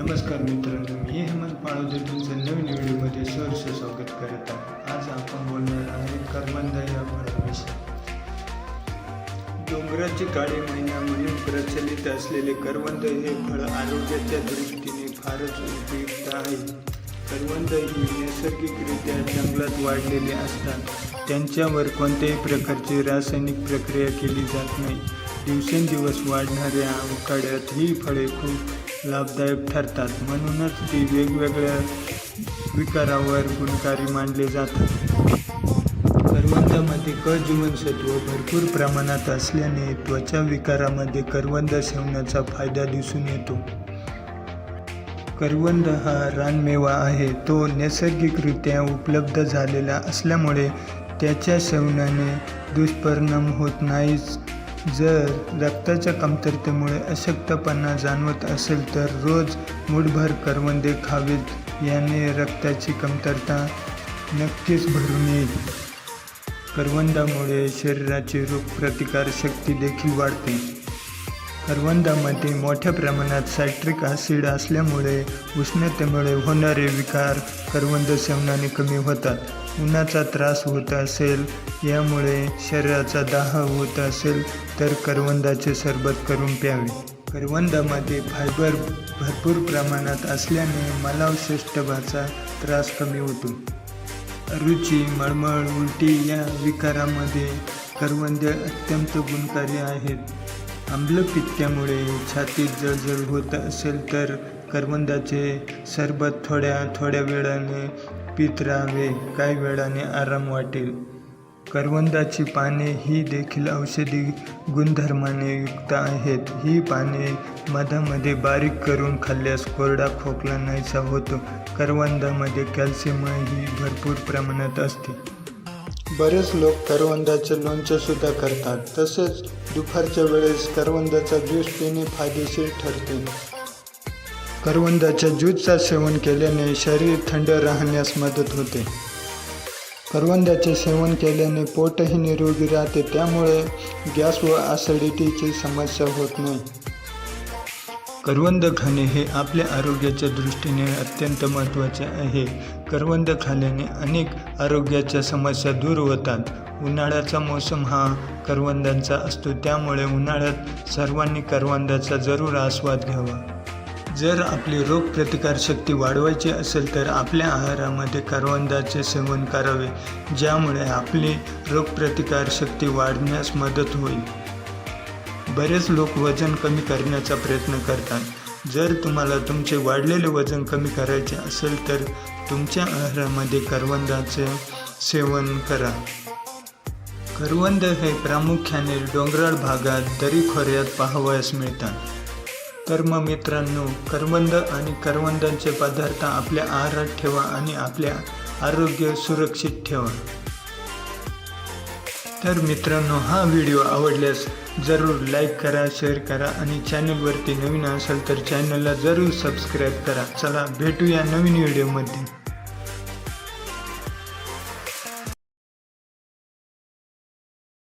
नमस्कार मित्रांनो मी हेमंत पाळोदे तुमचं नवीन व्हिडिओमध्ये सहर्ष स्वागत करत आहे. आज आपण बोलणार आहे करवंद या फळाविषयी डोंगराची काळी महिना म्हणून प्रचलित असलेले करवंद हे फळ आरोग्याच्या दृष्टीने फारच उपयुक्त आहे. करवंद ही नैसर्गिकरित्या जंगलात वाढलेले असतात. त्यांच्यावर कोणत्याही प्रकारची रासायनिक प्रक्रिया केली जात नाही. दिवसेंदिवस वाढणाऱ्या अवकाळ्यात ही फळे खूप लाभदायक ठरतात. म्हणूनच ती वेगवेगळ्या विकारावर गुणकारी मानले जातात. करवंदामध्ये क जीवनसत्व भरपूर प्रमाणात असल्याने त्वचा विकारामध्ये करवंद सेवनाचा फायदा दिसून येतो. करवंद हा रानमेवा आहे. तो नैसर्गिकरित्या उपलब्ध झालेला असल्यामुळे त्याच्या सेवनाने दुष्परिणाम होत नाहीच. जर रक्ताच्या कमतरतेमुळे अशक्तपणा जाणवत असेल तर रोज मुठभर करवंदे खावीत. याने रक्ताची कमतरता नक्कीच भरून येईल. करवंदामुळे शरीराची रोगप्रतिकार शक्ती देखील वाढते. करवंदामध्ये मोठ्या प्रमाणात सायट्रिक ॲसिड असल्यामुळे उष्णतेमुळे होणारे विकार करवंद सेवनाने कमी होतात. उन्हाचा त्रास होत असेल यामुळे शरीराचा दाह होत असेल तर करवंदाचे सरबत करून प्यावे. करवंदामध्ये फायबर भरपूर प्रमाणात असल्याने मलावशिष्टभाचा त्रास कमी होतो. रुची मळमळ उलटी या विकारामध्ये करवंदे अत्यंत गुणकारी आहेत. आम्लपित्यामुळे छातीत जळजळ होत असेल तर करवंदाचे सरबत थोड्या थोड्या वेळाने पित राहावे काही वेळाने आराम वाटेल. करवंदाची पाने ही देखील औषधी गुणधर्माने युक्त आहेत. ही पाने मधामध्ये बारीक करून खाल्ल्यास कोरडा खोकला नाहीसा होतो. करवंदामध्ये कॅल्शियमही भरपूर प्रमाणात असते. बरेच लोक करवंदाचे लोणचंसुद्धा करतात. तसेच दुपारच्या वेळेस करवंदाचा ज्यूस पिणे फायदेशीर ठरते. करवंदाच्या ज्यूसचा सेवन केल्याने शरीर थंड राहण्यास मदत होते. करवंदाचे सेवन केल्याने पोटही निरोगी राहते त्यामुळे गॅस व ॲसिडिटीची समस्या होत नाही. करवंद खाणे हे आपल्या आरोग्याच्या दृष्टीने अत्यंत महत्त्वाचे आहे. करवंद खाल्ल्याने अनेक आरोग्याच्या समस्या दूर होतात. उन्हाळ्याचा मोसम हा करवंदांचा असतो त्यामुळे उन्हाळ्यात सर्वांनी करवंदाचा जरूर आस्वाद घ्यावा. जर आपली रोगप्रतिकारशक्ती वाढवायची असेल तर आपल्या आहारामध्ये करवंदाचे सेवन करावे ज्यामुळे आपली रोगप्रतिकारशक्ती वाढण्यास मदत होईल. बरेच लोक वजन कमी करण्याचा प्रयत्न करतात. जर तुम्हाला तुमचे वाढलेले वजन कमी करायचे असेल तर तुमच्या आहारामध्ये करवंदाचे सेवन करा. करवंद हे प्रामुख्याने डोंगराळ भागात दरीखोऱ्यात पाहावयास मिळतात. तर मग मित्रांनो करवंद आणि करवंदांचे पदार्थ आपल्या आहारात ठेवा आणि आपल्या आरोग्य सुरक्षित ठेवा. तर मित्रांनो हा व्हिडिओ आवडल्यास जरूर लाईक करा शेअर करा आणि चॅनलवरती नवीन असेल तर चॅनलला जरूर सबस्क्राईब करा. चला भेटूया नवीन व्हिडिओमध्ये